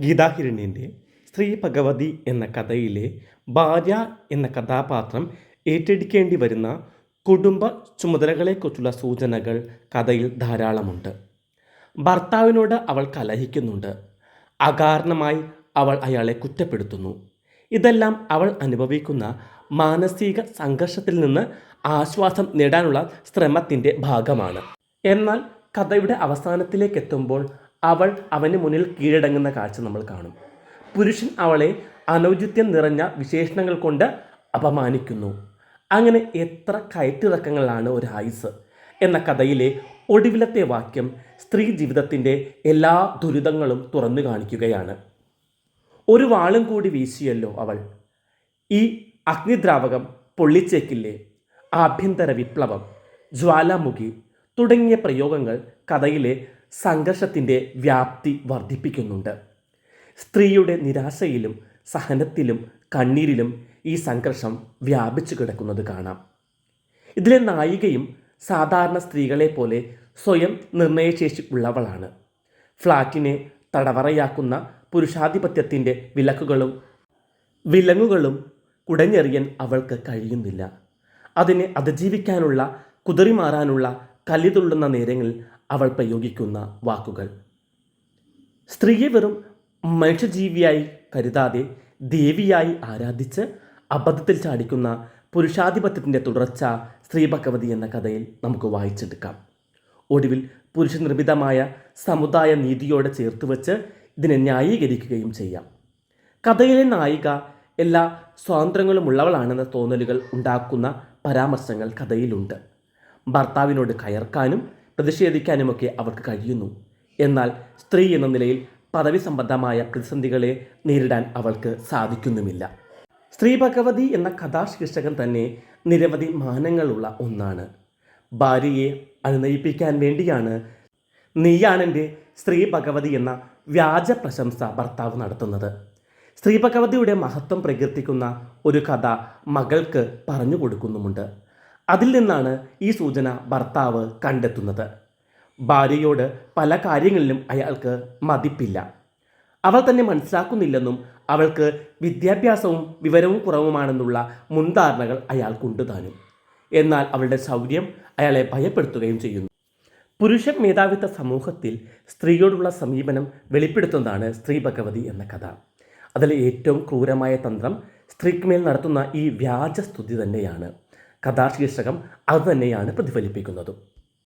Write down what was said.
ഗീതാഹിരണ്യന്റെ സ്ത്രീ ഭഗവതി എന്ന കഥയിലെ ഭാര്യ എന്ന കഥാപാത്രം ഏറ്റെടുക്കേണ്ടി വരുന്ന കുടുംബ ചുമതലകളെക്കുറിച്ചുള്ള സൂചനകൾ കഥയിൽ ധാരാളമുണ്ട്. ഭർത്താവിനോട് അവൾ കലഹിക്കുന്നുണ്ട്. അകാരണമായി അവൾ അയാളെ കുറ്റപ്പെടുത്തുന്നു. ഇതെല്ലാം അവൾ അനുഭവിക്കുന്ന മാനസിക സംഘർഷത്തിൽ നിന്ന് ആശ്വാസം നേടാനുള്ള ശ്രമത്തിന്റെ ഭാഗമാണ്. എന്നാൽ കഥയുടെ അവസാനത്തിലേക്ക് എത്തുമ്പോൾ അവൾ അവന് മുന്നിൽ കീഴടങ്ങുന്ന കാഴ്ച നമ്മൾ കാണും. പുരുഷൻ അവളെ അനൗചിത്യം നിറഞ്ഞ വിശേഷണങ്ങൾ കൊണ്ട് അപമാനിക്കുന്നു. അങ്ങനെ എത്ര കയറ്റിറക്കങ്ങളാണ് ഒരു ആയുസ്. എന്ന കഥയിലെ ഒടുവിലത്തെ വാക്യം സ്ത്രീ ജീവിതത്തിന്റെ എല്ലാ ദുരിതങ്ങളും തുറന്നു കാണിക്കുകയാണ്. ഒരു വാളും കൂടി വീശിയല്ലോ അവൾ. ഈ അഗ്നിദ്രാവകം പൊള്ളിച്ചേക്കില്ലേ ആഭ്യന്തര വിപ്ലവം ജ്വാലാമുഖി തുടങ്ങിയ പ്രയോഗങ്ങൾ കഥയിലെ സംഘർഷത്തിന്റെ വ്യാപ്തി വർദ്ധിപ്പിക്കുന്നുണ്ട്. സ്ത്രീയുടെ നിരാശയിലും സഹനത്തിലും കണ്ണീരിലും ഈ സംഘർഷം വ്യാപിച്ചു കിടക്കുന്നത് കാണാം. ഇതിലെ നായികയും സാധാരണ സ്ത്രീകളെ പോലെ സ്വയം നിർണയശേഷി ഉള്ളവളാണ് ഫ്ലാറ്റിനെ തടവറയാക്കുന്ന പുരുഷാധിപത്യത്തിന്റെ വിലക്കുകളും വിലങ്ങുകളും കുടഞ്ഞെറിയാൻ അവൾക്ക് കഴിയുന്നില്ല. അതിനെ അതിജീവിക്കാനുള്ള കുതിറി മാറാനുള്ള കലിതുള്ളുന്ന നേരങ്ങളിൽ അവൾ പ്രയോഗിക്കുന്ന വാക്കുകൾ. സ്ത്രീയെ വെറും മനുഷ്യജീവിയായി കരുതാതെ ദേവിയായി ആരാധിച്ച് അബദ്ധത്തിൽ ചാടിക്കുന്ന പുരുഷാധിപത്യത്തിന്റെ തുടർച്ച സ്ത്രീ ഭഗവതി എന്ന കഥയിൽ നമുക്ക് വായിച്ചെടുക്കാം. ഒടുവിൽ പുരുഷനിർമ്മിതമായ സമുദായ നീതിയോടെ ചേർത്ത് വച്ച് ഇതിനെ ന്യായീകരിക്കുകയും ചെയ്യാം. കഥയിലെ നായിക എല്ലാ സ്വാതന്ത്ര്യങ്ങളും ഉള്ളവളാണെന്ന തോന്നലുകൾ ഉണ്ടാക്കുന്ന പരാമർശങ്ങൾ കഥയിലുണ്ട്. ഭർത്താവിനോട് കയർക്കാനും പ്രതിഷേധിക്കാനുമൊക്കെ അവർക്ക് കഴിയുന്നു. എന്നാൽ സ്ത്രീ എന്ന നിലയിൽ പദവി സംബന്ധമായ പ്രതിസന്ധികളെ നേരിടാൻ അവൾക്ക് സാധിക്കുന്നുമില്ല. സ്ത്രീ ഭഗവതി എന്ന കഥാശീർഷകം തന്നെ നിരവധി മാനങ്ങളുള്ള ഒന്നാണ്. ഭാര്യയെ അനുനയിപ്പിക്കാൻ വേണ്ടിയാണ് നീയാണെന്റെ സ്ത്രീ ഭഗവതി എന്ന വ്യാജ പ്രശംസ ഭർത്താവ് നടത്തുന്നത്. സ്ത്രീ ഭഗവതിയുടെ മഹത്വം പ്രകീർത്തിക്കുന്ന ഒരു കഥ മകൾക്ക് പറഞ്ഞു കൊടുക്കുന്നുമുണ്ട്. അതിൽ നിന്നാണ് ഈ സൂചന ഭർത്താവ് കണ്ടെത്തുന്നത്. ഭാര്യയോട് പല കാര്യങ്ങളിലും അയാൾക്ക് മതിപ്പില്ല. അവൾ തന്നെ മനസ്സിലാക്കുന്നില്ലെന്നും അവൾക്ക് വിദ്യാഭ്യാസവും വിവരവും കുറവുമാണെന്നുള്ള മുൻധാരണകൾ അയാൾക്കുണ്ട് താനും. എന്നാൽ അവളുടെ ശൗര്യം അയാളെ ഭയപ്പെടുത്തുകയും ചെയ്യുന്നു. പുരുഷ മേധാവിത്വ സമൂഹത്തിൽ സ്ത്രീയോടുള്ള സമീപനം വെളിപ്പെടുത്തുന്നതാണ് സ്ത്രീ ഭഗവതി എന്ന കഥ. അതിലെ ഏറ്റവും ക്രൂരമായ തന്ത്രം സ്ത്രീക്ക് മേൽ നടത്തുന്ന ഈ വ്യാജസ്തുതി തന്നെയാണ്. കഥാശീർഷകം അത് തന്നെയാണ് പ്രതിഫലിപ്പിക്കുന്നതും.